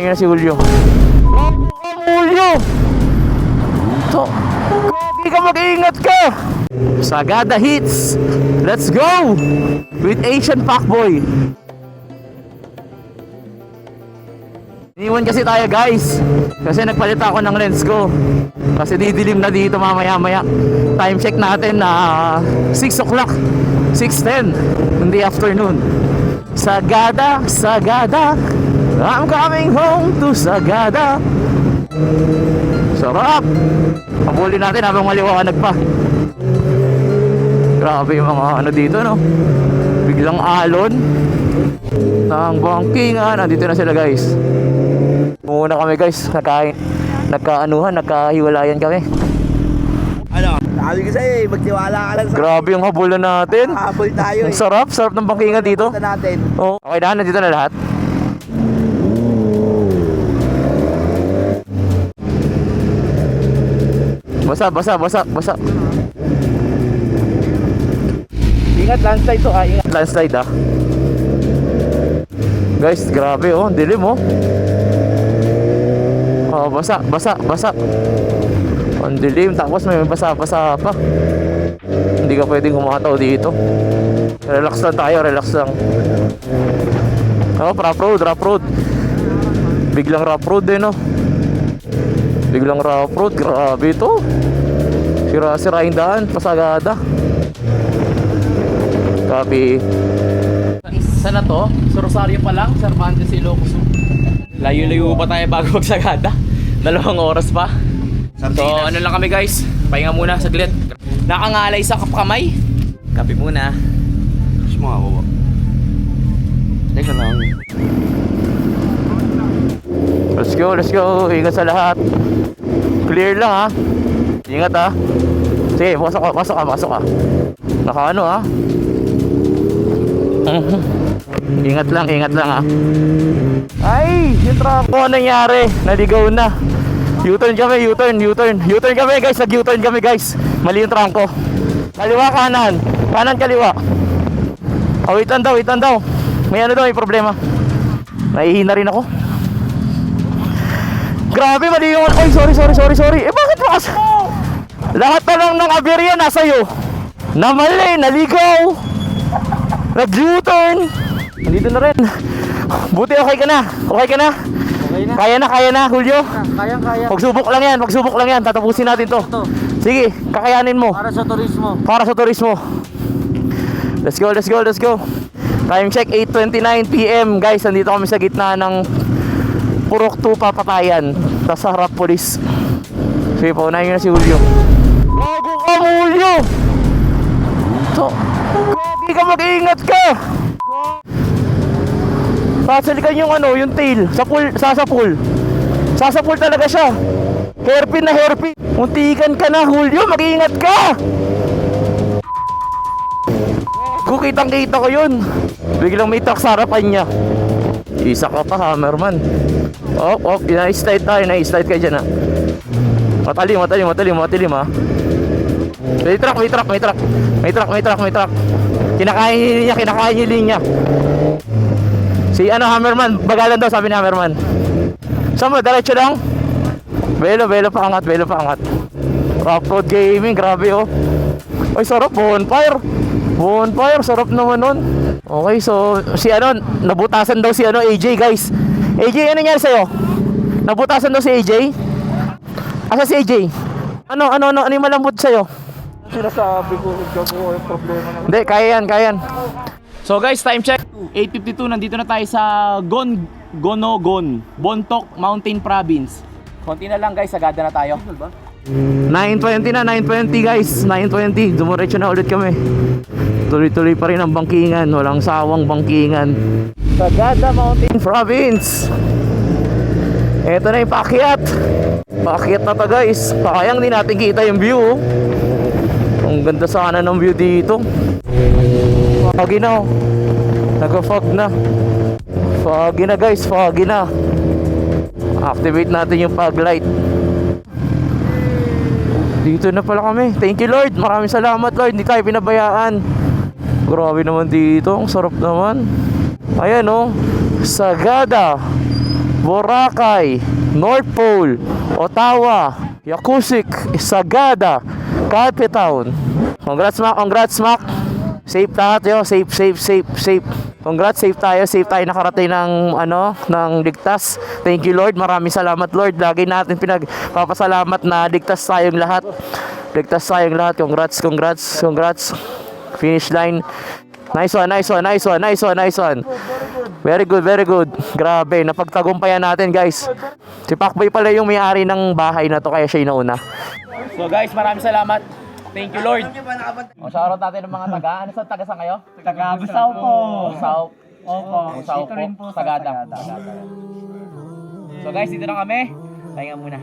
Ayun na si Julio. Julio! To, Gogi ka mag-iingat ka! Sagada hits! Let's go! With Asian Pacboy. Iniwan kasi tayo guys. Kasi nagpalit ako ng lens ko. Kasi didilim na dito mamaya maya. Time check natin na 6 o'clock. 6.10 in the afternoon. Sagada, Sagada. I'm coming home to Sagada. Sarap! Pabuli natin habang maliwanag pa. Grabe yung mga ano dito no. Biglang alon. Ng bangkingan. Nandito na sila guys. Muna kami guys. Nagka, nagkaanuhan, nagkahiwalayan kami. Ano? Sabi ko sa'yo eh, magtiwala ka lang sa Grabe yung habulan natin. habol tayo Ang eh. sarap, sarap ng bangkingan dito. Punta natin. Oh. Okay na, nandito na lahat. Basa, basa, basa, basa. Ingat landslide to ah, ingat landslide ah. Guys, grabe oh, dilim oh. Oh, basa, basa, basa. Ang dilim, tapos may basa-basa pa. Hindi ka pwedeng kumataw dito. Relax lang tayo, relax lang. Oh, rough road, rough road. Biglang rough road eh, no? Biglang rough road, grabe ito. Sira-sira yung daan, pasagada. Copy. Saan na to? Sa Rosario pa lang, Cervantes Ilocos. Layo-layo pa tayo bago magsagada. Dalawang oras pa. So, ano lang kami guys? Pahinga muna saglit. Nakangalay sa kapkamay. Kape muna. Gusto mo ako ba? Teka lang. Let's go, let's go. Ingat sa lahat. Clear lang ha. Ingat ha. Sige, pasok ka, pasok ka, pasok ka. Naka ano ha. Mhm. Ingat lang, ingat lang ha. Ay, yung truck ko nangyari. Naligaw na. U-turn kami, U-turn, U-turn. U-turn kami guys, nag-U-turn kami guys. Mali yung trangko. Kaliwa kanan. Kanan kaliwa. Oh, wait lang daw, wait lang daw. May ano daw, may problema. Nahihina rin ako. Grabe, mali yung... Ay, sorry, sorry, sorry, sorry. Eh, bakit ba kasi? Lahat na lang ng aberya nasa iyo. Namali, naligaw. Nag-U-turn. Nandito na rin. Buti okay ka na. Okay ka na? Okay na. Kaya na, kaya na, Julio. Kayang kaya. Pagsubok lang yan, pagsubok lang yan. Tatapusin natin to. Ito. Sige, kakayanin mo. Para sa turismo. para sa turismo. Let's go, let's go, let's go. Time check 8:29 PM. Guys, nandito kami sa gitna ng Purok 2 Papatayan. Tapos sa harap police. Sige po, unahin nyo na si Julio. Gago ka, Julio! To, Gogi ka, mag-iingat ka! Sasalikan yung ano, yung tail. Sa pool, sasapul. Sasapul talaga siya. Hairpin na hairpin. Muntikan ka na, Julio. Mag-iingat ka! Kung kitang kita ko yun. Biglang may truck sa harapan niya. Isa ka pa, Hammerman. Oh, oh, na-slide tayo, na-slide kayo dyan ha. Matalim, matalim, matalim, matalim ha. May truck, may truck, may truck. May truck, may truck, may truck. Kinakain niya linya, kinakain niya. Si ano, Hammerman, bagalan daw sabi ni Hammerman. Saan mo, diretso lang? Belo, belo pa angat, belo pa angat. Rough road gaming, grabe oh. Ay, sarap, bonfire. Bonfire, sarap naman nun. Okay, so, si ano, nabutasan daw si ano, AJ, guys. AJ, ano nangyari sa'yo? Nabutasan daw si AJ? Asa si AJ? Ano, ano, ano, ano yung malambot sa'yo? Sinasabi ko, gago yung problema na. Hindi, kaya yan, kaya yan. So guys, time check. 8.52, nandito na tayo sa Gon, Gonogon, Bontok Mountain Province. Konti na lang guys, agada na tayo. 9.20 na, 9.20 guys, 9.20. Dumuretso na ulit kami. Tuloy-tuloy pa rin ang bangkingan, walang sawang bangkingan. Sagada Mountain Province. Ito na yung paakyat. Paakyat na to guys. Pakayang di natin kita yung view. Ang ganda sana ng view dito. Foggy na oh. Na. Foggy na guys, foggy na. Activate natin yung fog light. Dito na pala kami. Thank you Lord. Maraming salamat Lord. Hindi tayo pinabayaan. Grabe naman dito. Ang sarap naman. Ayan oh. Sagada. Boracay, North Pole, Ottawa, Yakusik, Sagada, Calpe Town. Congrats Mac, congrats Mac. Safe lahat yo, safe, safe, safe, safe. Congrats, safe tayo, safe tayo nakarating ng ano, ng ligtas. Thank you Lord, maraming salamat Lord. Lagi natin pinagpapasalamat na ligtas tayong lahat. Ligtas tayong lahat. Congrats, congrats, congrats. Finish line. Nice one, nice one, nice one, nice one, nice one. Very good, very good. Grabe, napagtagumpayan natin guys. Si Pacboy pala yung may-ari ng bahay na to kaya siya inauna. So guys, maraming salamat. Thank you Lord. O shoutout natin ng mga taga. Ano sa taga sa kayo? Taga Busaw po. Busaw. Opo. Busaw po sa Sagada. So guys, dito na kami. Pahinga muna.